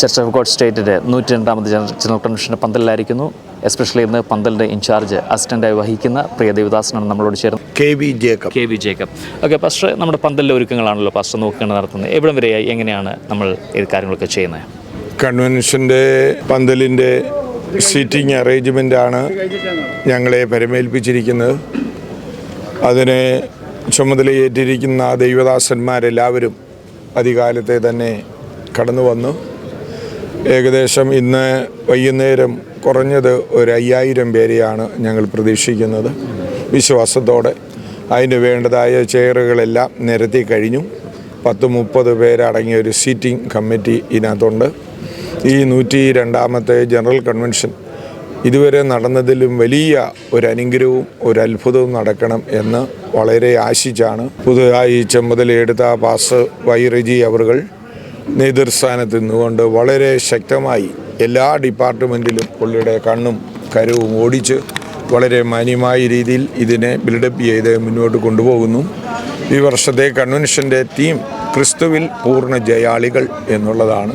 Church of God സ്റ്റേറ്റിന്റെ നൂറ്റി രണ്ടാമത് ജനറൽ കൺവെൻഷന്റെ പന്തലിലായിരിക്കുന്നു. എസ്പെഷ്യലി ഇന്ന് പന്തലിന്റെ ഇൻചാർജ് അസിസ്റ്റന്റായി വഹിക്കുന്ന പ്രിയ ദേവദാസനാണ് നമ്മളോട് ചേർന്ന് K V Jacob K V Jacob okay പക്ഷേ നമ്മുടെ പന്തലിലെ ഒരുക്കങ്ങളാണല്ലോ പാസ്റ്റർ നോക്കുകയാണ് നടത്തുന്നത്. എവിടം വരെയായി? എങ്ങനെയാണ് നമ്മൾ ഈ കാര്യങ്ങളൊക്കെ ചെയ്യുന്നത്? കൺവെൻഷന്റെ പന്തലിന്റെ സീറ്റിംഗ് അറേഞ്ച്മെന്റാണ് ഞങ്ങളെ പരമേൽപ്പിച്ചിരിക്കുന്നത്. അതിനെ ചുമതലയേറ്റിരിക്കുന്ന ദൈവദാസന്മാരെല്ലാവരും അധികാലത്തെ തന്നെ കടന്നു വന്നു ഏകദേശം ഇന്ന് വൈകുന്നേരം കുറഞ്ഞത് ഒരു അയ്യായിരം പേരെയാണ് ഞങ്ങൾ പ്രതീക്ഷിക്കുന്നത്. വിശ്വാസത്തോടെ അതിന് വേണ്ടതായ ചെയറുകളെല്ലാം നിരത്തി കഴിഞ്ഞു. പത്ത് മുപ്പത് പേരടങ്ങിയ ഒരു സീറ്റിംഗ് കമ്മിറ്റി ഇതിനകത്തുണ്ട്. ഈ നൂറ്റി രണ്ടാമത്തെ ജനറൽ കൺവെൻഷൻ ഇതുവരെ നടന്നതിലും വലിയ ഒരു അനുഗ്രഹവും ഒരു അത്ഭുതവും നടക്കണം എന്ന് വളരെ ആശിച്ചാണ്. പുതുതായി ചുമതലയെടുത്ത പാസ് വൈറജി അവറുകൾ നേതൃസ്ഥാനത്ത് നിന്നുകൊണ്ട് വളരെ ശക്തമായി എല്ലാ ഡിപ്പാർട്ട്മെന്റിലും പുള്ളിയുടെ കണ്ണും കരവും ഓടിച്ച് വളരെ മാന്യമായ രീതിയിൽ ഇതിനെ ബിൽഡപ്പ് ചെയ്ത് മുന്നോട്ട് കൊണ്ടുപോകുന്നു. ഈ വർഷത്തെ കൺവെൻഷന്റെ തീം ക്രിസ്തുവിൽ പൂർണ ജയാളികൾ എന്നുള്ളതാണ്.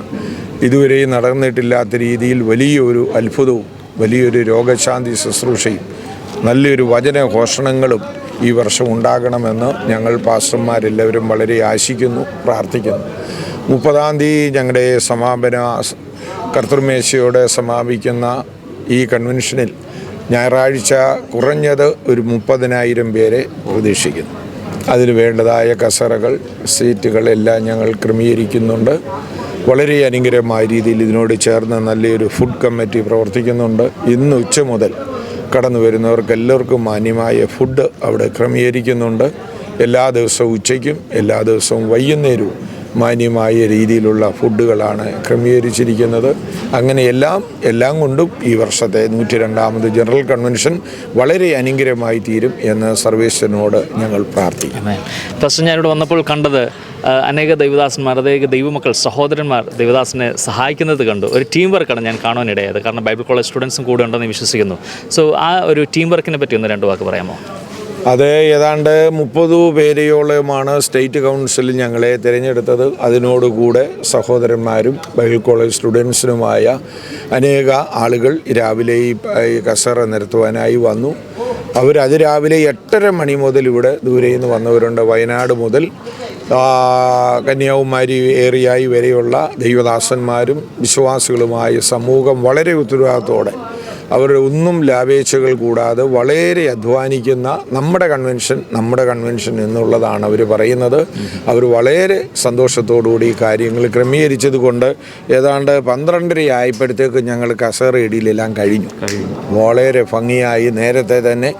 ഇതുവരെയും നടന്നിട്ടില്ലാത്ത രീതിയിൽ വലിയൊരു അത്ഭുതവും വലിയൊരു രോഗശാന്തി ശുശ്രൂഷയും നല്ലൊരു വചനഘോഷണങ്ങളും ഈ വർഷം ഉണ്ടാകണമെന്ന് ഞങ്ങൾ പാസ്റ്റർമാരെല്ലാവരും വളരെ ആശിക്കുന്നു പ്രാർത്ഥിക്കുന്നു. മുപ്പതാം തീയതി ഞങ്ങളുടെ സമാപന കർത്തൃമേശയോടെ സമാപിക്കുന്ന ഈ കൺവെൻഷനിൽ ഞായറാഴ്ച കുറഞ്ഞത് ഒരു മുപ്പതിനായിരം പേരെ പ്രതീക്ഷിക്കുന്നു. അതിന് വേണ്ടതായ കസറകൾ സീറ്റുകൾ എല്ലാം ഞങ്ങൾ ക്രമീകരിക്കുന്നുണ്ട്. വളരെ അനുഗ്രഹമായ രീതിയിൽ ഇതിനോട് ചേർന്ന് നല്ലൊരു ഫുഡ് കമ്മിറ്റി പ്രവർത്തിക്കുന്നുണ്ട്. ഇന്ന് ഉച്ച മുതൽ കടന്നു വരുന്നവർക്ക് എല്ലാവർക്കും മാന്യമായ ഫുഡ് അവിടെ ക്രമീകരിക്കുന്നുണ്ട്. എല്ലാ ദിവസവും ഉച്ചയ്ക്കും എല്ലാ ദിവസവും വൈകുന്നേരവും മാന്യമായ രീതിയിലുള്ള ഫുഡുകളാണ് ക്രമീകരിച്ചിരിക്കുന്നത്. അങ്ങനെ എല്ലാം എല്ലാം കൊണ്ടും ഈ വർഷത്തെ നൂറ്റി രണ്ടാമത് ജനറൽ കൺവെൻഷൻ വളരെ അനുഗ്രഹമായി തീരും എന്ന് സർവേശ്വരനോട് ഞങ്ങൾ പ്രാർത്ഥിക്കും ഞാനിവിടെ വന്നപ്പോൾ കണ്ടത് അനേക ദൈവദാസന്മാർ അനേക ദൈവമക്കൾ സഹോദരന്മാർ ദൈവദാസനെ സഹായിക്കുന്നത് കണ്ടു. ഒരു ടീം വർക്കാണ് ഞാൻ കാണുവാനിടയായത് കാരണം ബൈബിൾ കോളേജ് സ്റ്റുഡൻസും കൂടെ ഉണ്ടെന്ന് വിശ്വസിക്കുന്നു. സോ ആ ഒരു ടീം വർക്കിനെ പറ്റി ഒന്ന് രണ്ട് വാക്ക് പറയാമോ? അത് ഏതാണ്ട് മുപ്പത് പേരെയോളമാണ് സ്റ്റേറ്റ് കൗൺസിൽ ഞങ്ങളെ തിരഞ്ഞെടുത്തത്. അതിനോടുകൂടെ സഹോദരന്മാരും ബൈബിൾ കോളേജ് സ്റ്റുഡൻസിനുമായ അനേക ആളുകൾ രാവിലെ ഈ കസറ നിരത്തുവാനായി വന്നു. അവർ അതിരാവിലെ എട്ടര മണി മുതൽ ഇവിടെ ദൂരെ നിന്ന് വന്നവരുണ്ട്. വയനാട് മുതൽ കന്യാകുമാരി ഏറിയായി വരെയുള്ള ദൈവദാസന്മാരും വിശ്വാസികളുമായ സമൂഹം വളരെ ഉത്തരവാദിത്തോടെ അവരുടെ ഒന്നും ലാഭേച്ഛകൾ കൂടാതെ വളരെ അധ്വാനിക്കുന്ന നമ്മുടെ കൺവെൻഷൻ നമ്മുടെ കൺവെൻഷൻ എന്നുള്ളതാണ് അവർ പറയുന്നത്. അവർ വളരെ സന്തോഷത്തോടുകൂടി ഈ കാര്യങ്ങൾ ക്രമീകരിച്ചത് കൊണ്ട് ഏതാണ്ട് പന്ത്രണ്ടര ആയപ്പോഴത്തേക്ക് ഞങ്ങൾ കസേറയിടിയിലെല്ലാം കഴിഞ്ഞു. വളരെ ഭംഗിയായി നേരത്തെ തന്നെ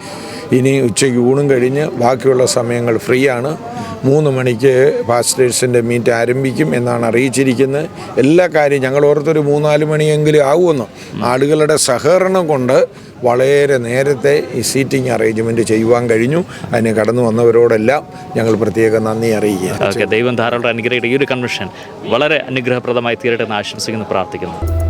ഇനി ഉച്ചയ്ക്ക് ഊണും കഴിഞ്ഞ് ബാക്കിയുള്ള സമയങ്ങൾ ഫ്രീ ആണ് മൂന്ന് മണിക്ക് പാസ്റ്റേഴ്സിന്റെ മീറ്റ് ആരംഭിക്കും എന്നാണ് അറിയിച്ചിരിക്കുന്നത്. എല്ലാ കാര്യം ഞങ്ങൾ ഓരോരുത്തർ മൂന്നാൽ മണിയെങ്കിലും ആവുമെന്ന്. ആളുകളുടെ സഹകരണം കൊണ്ട് വളരെ നേരത്തെ ഈ സീറ്റിംഗ് അറേഞ്ച്മെന്റ് ചെയ്യുവാൻ കഴിഞ്ഞു. അതിന് കടന്നു വന്നവരോടെല്ലാം ഞങ്ങൾ പ്രത്യേകം നന്ദി അറിയിക്കുക ദൈവം ധാരാളം അനുഗ്രഹിക്കട്ടെ ഈ ഒരു കൺവെൻഷൻ വളരെ അനുഗ്രഹപ്രദമായി തീരട്ടെ എന്ന് ആശംസിക്കുന്നു പ്രാർത്ഥിക്കുന്നു.